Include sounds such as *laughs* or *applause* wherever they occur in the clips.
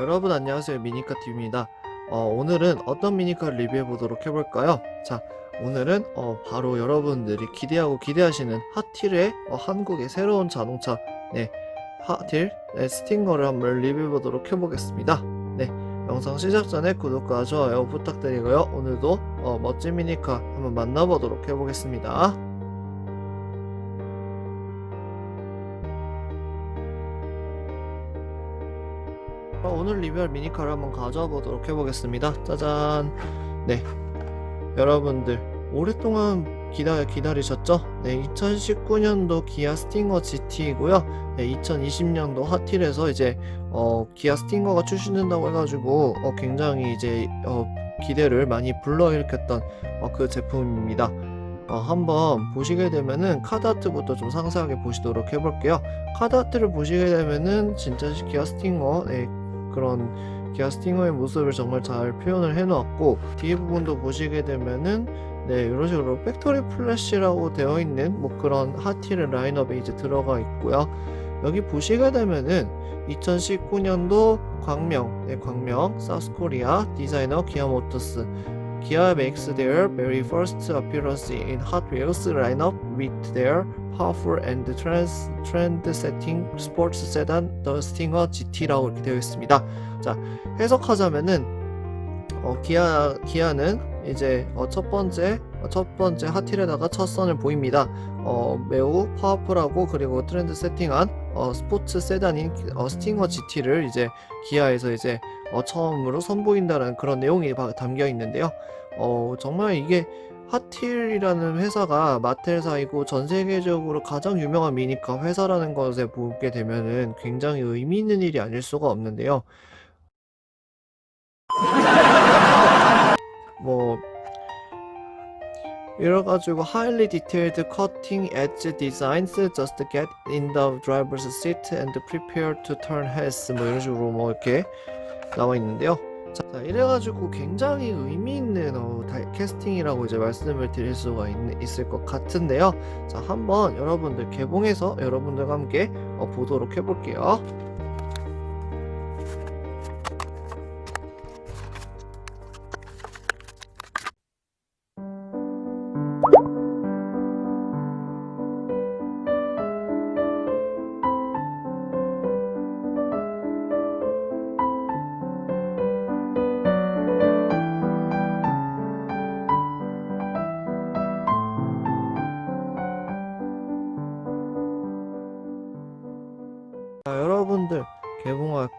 여러분 안녕하세요. 미니카TV입니다. 어, 오늘은 어떤 미니카를 리뷰해 보도록 해볼까요? 자 오늘은 어, 바로 여러분들이 기대하고 기대하시는 핫힐의 어, 한국의 새로운 자동차 네 핫힐 네, 스팅어를 한번 리뷰해 보도록 해보겠습니다. 네 영상 시작 전에 구독과 좋아요 부탁드리고요. 오늘도 어, 멋진 미니카 한번 만나보도록 해보겠습니다 리뷰할 미니카를 한번 가져와 보도록 해보겠습니다. 짜잔. 네. 여러분들, 오랫동안 기다, 기다리셨죠? 네, 2019년도 기아 스팅어 GT이고요. 네, 2020년도 핫힐에서 이제, 어, 기아 스팅어가 출시된다고 해가지고, 어, 굉장히 이제, 어, 기대를 많이 불러일으켰던, 어, 그 제품입니다. 어, 한번 보시게 되면은 카드아트부터 좀 상세하게 보시도록 해볼게요. 카드아트를 보시게 되면은 진짜 기아 스팅어, 네, 그런 기아 스팅어의 모습을 정말 잘 표현을 해놓았고 뒤에 부분도 보시게 되면은 네 이런 식으로 팩토리 플래시라고 되어 있는 뭐 그런 핫힐의 라인업에 이제 들어가 있고요. 여기 보시게 되면은 2019년도 광명 네 광명 사우스 코리아 디자이너 기아 모터스 Kia makes their very first appearance in Hot Wheels lineup with their powerful and trend-setting sports sedan The Stinger GT라고 이렇게 되어 있습니다. 자 해석하자면은 어, 기아 기아는 이제 어, 첫 번째 어, 첫 번째 핫힐에다가 첫 선을 보입니다. 어, 매우 파워풀하고 그리고 트렌드 세팅한 어, 스포츠 세단인 어, 스팅어 GT를 이제 기아에서 이제 어, 처음으로 선보인다는 그런 내용이 바- 담겨 있는데요. 어, 정말 이게 핫힐이라는 회사가 마텔사이고 전 세계적으로 가장 유명한 미니카 회사라는 것에 보게 되면은 굉장히 의미 있는 일이 아닐 수가 없는데요. *laughs* 뭐 이래가지고 highly detailed cutting edge designs just get in the driver's seat and prepare to turn heads 뭐 이런 식으로 뭐 이렇게 나와 있는데요. 자, 자, 이래가지고 굉장히 의미 있는 어, 다- 캐스팅이라고 이제 말씀을 드릴 수가 있, 있을 것 같은데요. 자, 한번 여러분들 개봉해서 여러분들과 함께 어, 보도록 해볼게요.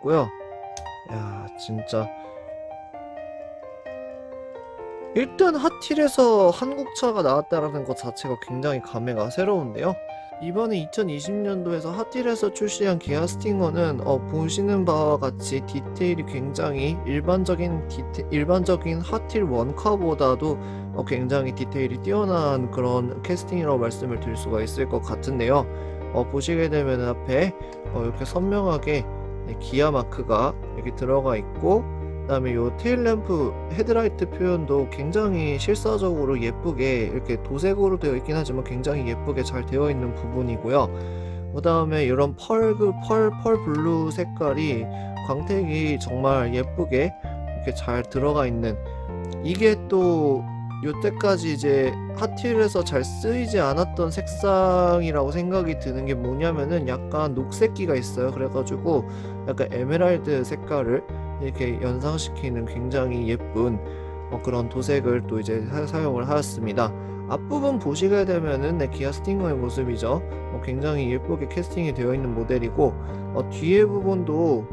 개봉했고요. 야, 진짜 일단 핫힐에서 한국차가 나왔다라는 것 자체가 굉장히 감회가 새로운데요. 이번에 2020년도에서 핫힐에서 출시한 기아 스팅어는 어, 보시는 바와 같이 디테일이 굉장히 일반적인 디테, 일반적인 핫힐 원카보다도 어, 굉장히 디테일이 뛰어난 그런 캐스팅이라고 말씀을 드릴 수가 있을 것 같은데요. 어, 보시게 되면 앞에 어, 이렇게 선명하게 네, 기아 마크가 여기 들어가 있고 그다음에 요 테일 램프 헤드라이트 표현도 굉장히 실사적으로 예쁘게 이렇게 도색으로 되어 있긴 하지만 굉장히 예쁘게 잘 되어 있는 부분이고요. 그다음에 이런 펄그 펄 펄 블루 색깔이 광택이 정말 예쁘게 이렇게 잘 들어가 있는 이게 또 요때까지 이제 핫힐에서 잘 쓰이지 않았던 색상이라고 생각이 드는 게 뭐냐면은 약간 녹색기가 있어요. 그래가지고 약간 에메랄드 색깔을 이렇게 연상시키는 굉장히 예쁜 어, 그런 도색을 또 이제 사, 용을 하였습니다. 앞부분 보시게 되면은 네, 기아 스팅어의 모습이죠. 어, 굉장히 예쁘게 캐스팅이 되어 있는 모델이고 어, 뒤에 부분도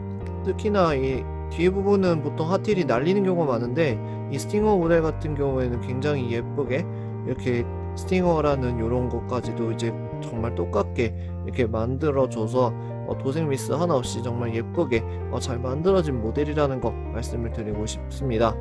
특히나 이 뒤에 부분은 보통 핫힐이 날리는 경우가 많은데 이 스팅어 모델 같은 경우에는 굉장히 예쁘게 이렇게 스팅어라는 이런 것까지도 이제 정말 똑같게 이렇게 만들어줘서 어, 도색 미스 하나 없이 정말 예쁘게 어, 잘 만들어진 모델이라는 거 말씀을 드리고 싶습니다.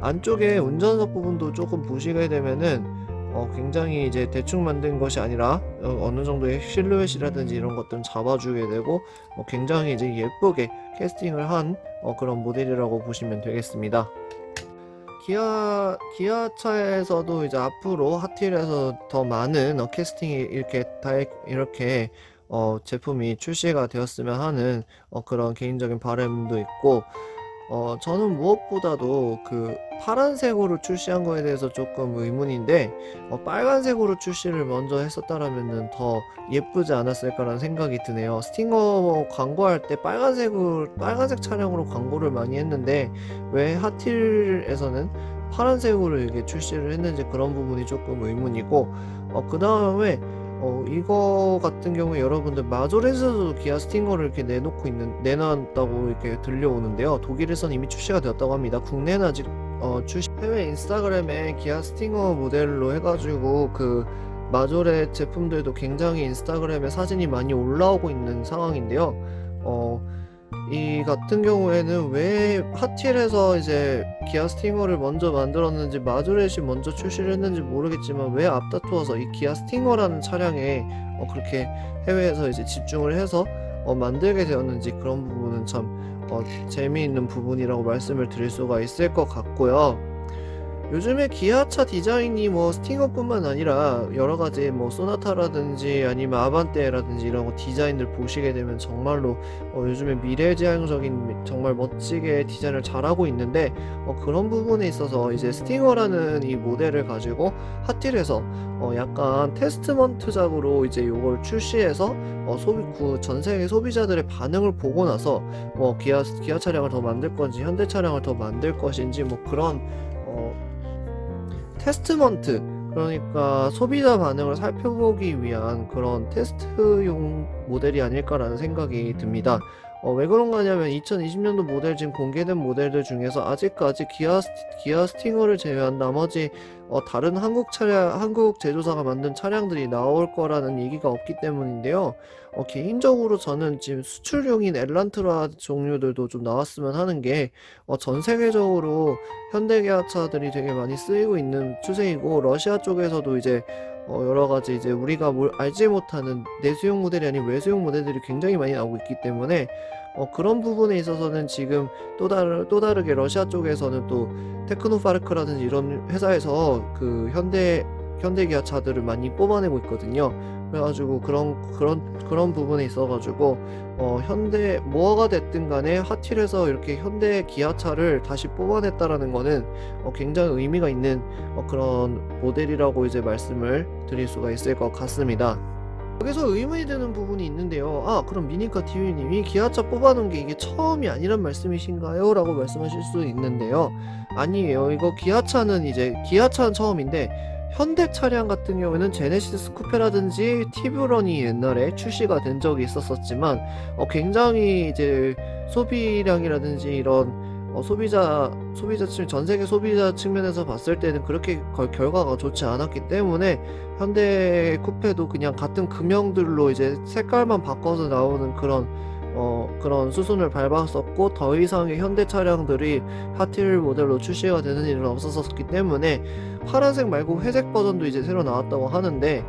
안쪽에 운전석 부분도 조금 보시게 되면은 어, 굉장히 이제 대충 만든 것이 아니라 어, 느 정도의 실루엣이라든지 이런 것들은 잡아주게 되고 어, 굉장히 이제 예쁘게 캐스팅을 한 어, 그런 모델이라고 보시면 되겠습니다. 기아 기아차에서도 이제 앞으로 핫힐에서 더 많은 어, 캐스팅이 이렇게 다 이렇게 어, 제품이 출시가 되었으면 하는 어, 그런 개인적인 바람도 있고 어, 저는 무엇보다도 그 파란색으로 출시한 거에 대해서 조금 의문인데 어, 빨간색으로 출시를 먼저 했었다라면은 더 예쁘지 않았을까라는 생각이 드네요. 스팅어 광고할 때 빨간색으로 빨간색 차량으로 광고를 많이 했는데 왜 하틸에서는 파란색으로 이게 출시를 했는지 그런 부분이 조금 의문이고 어, 그 다음에 어, 이거 같은 경우에 여러분들 마조렛에서도 기아 스팅어를 이렇게 내놓고 있는 내놨다고 이렇게 들려오는데요. 독일에선 이미 출시가 되었다고 합니다. 국내는 아직 어, 출시 해외 인스타그램에 기아 스팅어 모델로 해가지고 그 마조렛 제품들도 굉장히 인스타그램에 사진이 많이 올라오고 있는 상황인데요. 어, 이 같은 경우에는 왜 하틸에서 이제 기아 스팅어를 먼저 만들었는지 마조렛이 먼저 출시를 했는지 모르겠지만 왜 앞다투어서 이 기아 스팅어라는 차량에 어 그렇게 해외에서 이제 집중을 해서 어 만들게 되었는지 그런 부분은 참 어 재미있는 부분이라고 말씀을 드릴 수가 있을 것 같고요. 요즘에 기아차 디자인이 뭐 스팅어뿐만 아니라 여러 가지 뭐 소나타라든지 아니면 아반떼라든지 이런 거 디자인들 보시게 되면 정말로 어, 요즘에 미래지향적인 정말 멋지게 디자인을 잘하고 있는데 어, 그런 부분에 있어서 이제 스팅어라는 이 모델을 가지고 핫딜에서 어, 약간 테스트먼트작으로 이제 이걸 출시해서 어, 소비 그전 세계 소비자들의 반응을 보고 나서 뭐 기아 기아 차량을 더 만들 건지 현대 차량을 더 만들 것인지 뭐 그런 어, 테스트먼트 그러니까 소비자 반응을 살펴보기 위한 그런 테스트용 모델이 아닐까라는 생각이 듭니다. 어, 왜 그런가 하냐면 2020년도 모델 지금 공개된 모델들 중에서 아직까지 기아, 스- 기아 스팅어를 제외한 나머지 어, 다른 한국 차량, 한국 제조사가 만든 차량들이 나올 거라는 얘기가 없기 때문인데요. 어, 개인적으로 저는 지금 수출용인 엘란트라 종류들도 좀 나왔으면 하는 게, 어, 전 세계적으로 현대기아차들이 되게 많이 쓰이고 있는 추세이고, 러시아 쪽에서도 이제 어, 여러 가지 이제 우리가 뭘 알지 못하는 내수용 모델이 아닌 외수용 모델들이 굉장히 많이 나오고 있기 때문에 어, 그런 부분에 있어서는 지금 또 다르 또 다르게 러시아 쪽에서는 또 테크노파르크라든지 이런 회사에서 그 현대 현대 기아차들을 많이 뽑아내고 있거든요. 그래가지고 그런 그런 그런 부분에 있어가지고 어, 현대 뭐가 됐든 간에 하틸에서 이렇게 현대 기아차를 다시 뽑아냈다라는 거는 어, 굉장히 의미가 있는 어, 그런 모델이라고 이제 말씀을 드릴 수가 있을 것 같습니다. 여기서 의문이 드는 부분이 있는데요. 아, 그럼 미니카 TV님이 기아차 뽑아놓은 게 이게 처음이 아니란 말씀이신가요? 라고 말씀하실 수 있는데요. 아니에요. 이거 기아차는 이제, 기아차는 처음인데, 현대 차량 같은 경우에는 제네시스 쿠페라든지 티브런이 옛날에 출시가 된 적이 있었었지만, 어, 굉장히 이제 소비량이라든지 이런 어, 소비자 소비자 측, 전 세계 소비자 측면에서 봤을 때는 그렇게 걸- 결과가 좋지 않았기 때문에 현대 쿠페도 그냥 같은 금형들로 이제 색깔만 바꿔서 나오는 그런 어 그런 수순을 밟았었고 더 이상의 현대 차량들이 하틸 모델로 출시가 되는 일은 없었었기 때문에 파란색 말고 회색 버전도 이제 새로 나왔다고 하는데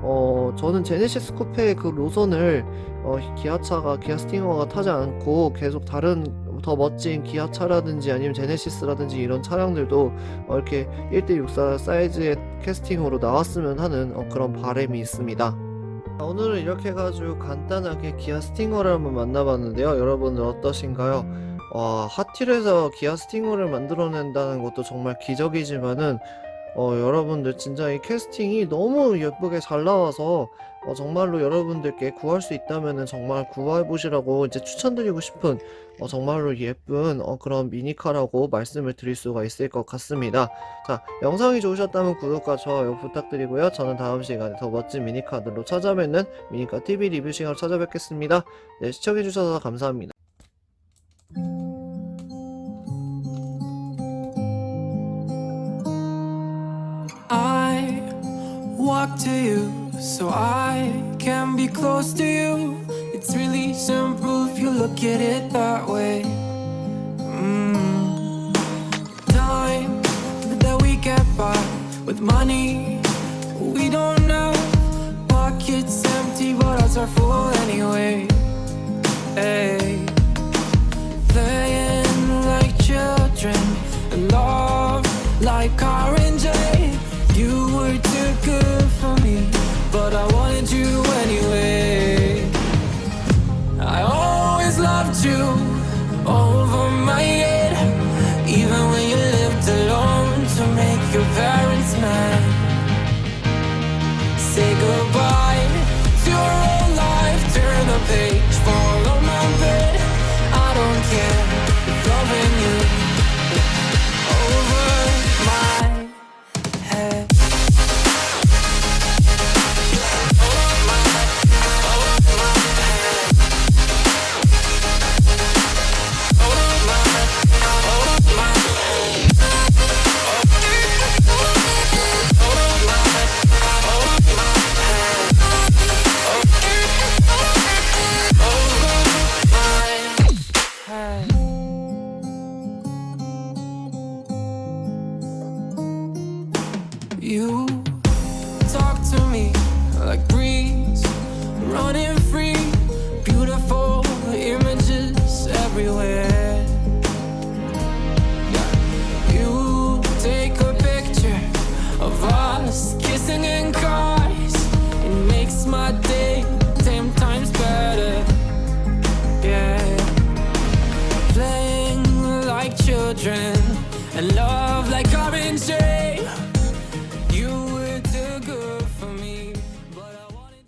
어 저는 제네시스 쿠페의 그 노선을 어 기아차가 기아 스팅어가 타지 않고 계속 다른 더 멋진 기아차라든지 아니면 제네시스라든지 이런 차량들도 어, 이렇게 1대64 사이즈의 캐스팅으로 나왔으면 하는 어, 그런 바람이 있습니다. 자, 오늘은 이렇게 해가지고 간단하게 기아 스팅어를 한번 만나봤는데요. 여러분들 어떠신가요? 와, 하틸에서 기아 스팅어를 만들어낸다는 것도 정말 기적이지만은 어, 여러분들 진짜 이 캐스팅이 너무 예쁘게 잘 나와서 어, 정말로 여러분들께 구할 수 있다면은 정말 구해보시라고 이제 추천드리고 싶은 어, 정말로 예쁜 어, 그런 미니카라고 말씀을 드릴 수가 있을 것 같습니다. 자, 영상이 좋으셨다면 구독과 좋아요 부탁드리고요. 저는 다음 시간에 더 멋진 미니카들로 찾아뵙는 미니카 TV 리뷰 시간으로 찾아뵙겠습니다. 네, 시청해주셔서 감사합니다. To you so I can be close to you. It's really simple if you look at it that way. Mm. Time that we get by with money loved you over my head. Even when you lived alone to make your parents mad. Say goodbye to your old life, turn the page.